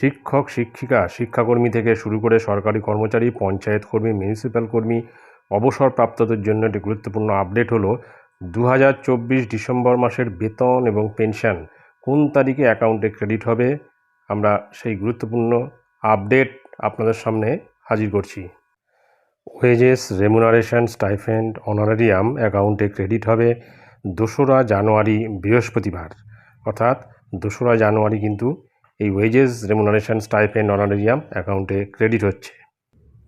শিক্ষক, শিক্ষিকা, শিক্ষাকর্মী থেকে শুরু করে সরকারি কর্মচারী, পঞ্চায়েত কর্মী মিউনিসিপ্যাল কর্মী অবসরপ্রাপ্তদের জন্য একটি গুরুত্বপূর্ণ আপডেট হলো দু হাজার চব্বিশ ডিসেম্বর মাসের বেতন এবং পেনশন কোন তারিখে অ্যাকাউন্টে ক্রেডিট হবে? আমরা সেই গুরুত্বপূর্ণ আপডেট আপনাদের সামনে হাজির করছি। ওয়েজেস রেমুনারেশন স্টাইফেন্ড অনারারিয়াম অ্যাকাউন্টে ক্রেডিট হবে দোসরা জানুয়ারি বৃহস্পতিবার। অর্থাৎ দোসরা জানুয়ারি কিন্তু এই ওয়েজেস রেমুনারেশন স্টাইফেন্ড অনারারিয়াম অ্যাকাউন্টে ক্রেডিট হচ্ছে।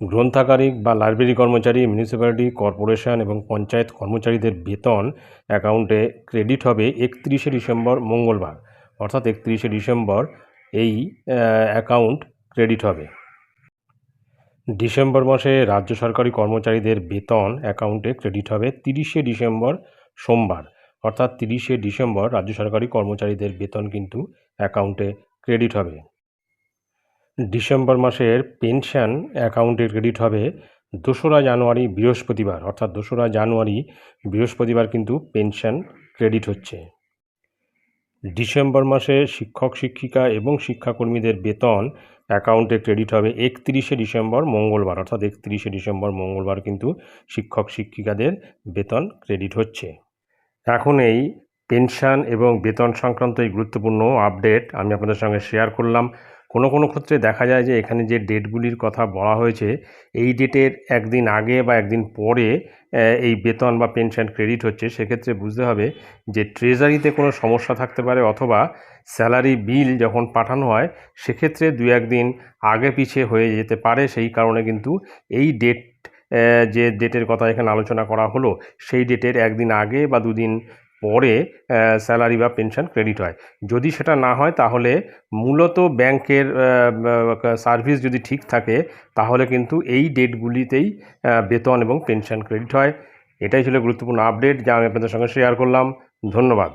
গ্রন্থাগারিক বা লাইব্রেরি কর্মচারী মিউনিসিপ্যালিটি কর্পোরেশন এবং পঞ্চায়েত কর্মচারীদের বেতন অ্যাকাউন্টে ক্রেডিট হবে একত্রিশে ডিসেম্বর, মঙ্গলবার। অর্থাৎ একত্রিশে ডিসেম্বর এই অ্যাকাউন্ট ক্রেডিট হবে। ডিসেম্বর মাসে রাজ্য সরকারি কর্মচারীদের বেতন অ্যাকাউন্টে ক্রেডিট হবে তিরিশে ডিসেম্বর, সোমবার। অর্থাৎ তিরিশে ডিসেম্বর রাজ্য সরকারি কর্মচারীদের বেতন কিন্তু অ্যাকাউন্টে ক্রেডিট হবে। ডিসেম্বর মাসের পেনশন অ্যাকাউন্টে ক্রেডিট হবে দোসরা জানুয়ারি বৃহস্পতিবার, অর্থাৎ দোসরা জানুয়ারি বৃহস্পতিবার কিন্তু পেনশন ক্রেডিট হচ্ছে। ডিসেম্বর মাসে শিক্ষক, শিক্ষিকা এবং শিক্ষাকর্মীদের বেতন অ্যাকাউন্টে ক্রেডিট হবে একত্রিশে ডিসেম্বর মঙ্গলবার, অর্থাৎ একত্রিশে ডিসেম্বর মঙ্গলবার কিন্তু শিক্ষক, শিক্ষিকাদের বেতন ক্রেডিট হচ্ছে। এখন এই পেনশন এবং বেতন সংক্রান্ত এই গুরুত্বপূর্ণ আপডেট আমি আপনাদের সঙ্গে শেয়ার করলাম। কোনো কোনো ক্ষেত্রে দেখা যায় যে এখানে যে ডেটগুলির কথা বলা হয়েছে, এই ডেটের একদিন আগে বা একদিন পরে এই বেতন বা পেনশন ক্রেডিট হচ্ছে। সেক্ষেত্রে বুঝতে হবে যে ট্রেজারিতে কোনো সমস্যা থাকতে পারে অথবা স্যালারি বিল যখন পাঠানো হয়, সেক্ষেত্রে দু একদিন আগে পিছিয়ে হয়ে যেতে পারে। সেই কারণে কিন্তু এই ডেট যে ডেটের কথা এখানে আলোচনা করা হলো, সেই ডেটের একদিন আগে বা দুদিন পরে স্যালারি বা পেনশন ক্রেডিট হয়। যদি সেটা না হয়, তাহলে মূলত ব্যাংকের সার্ভিস যদি ঠিক থাকে, তাহলে কিন্তু এই ডেটগুলিতেই বেতন এবং পেনশন ক্রেডিট হয়। এটাই ছিল গুরুত্বপূর্ণ আপডেট যা আমি আপনাদের সঙ্গে শেয়ার করলাম। ধন্যবাদ।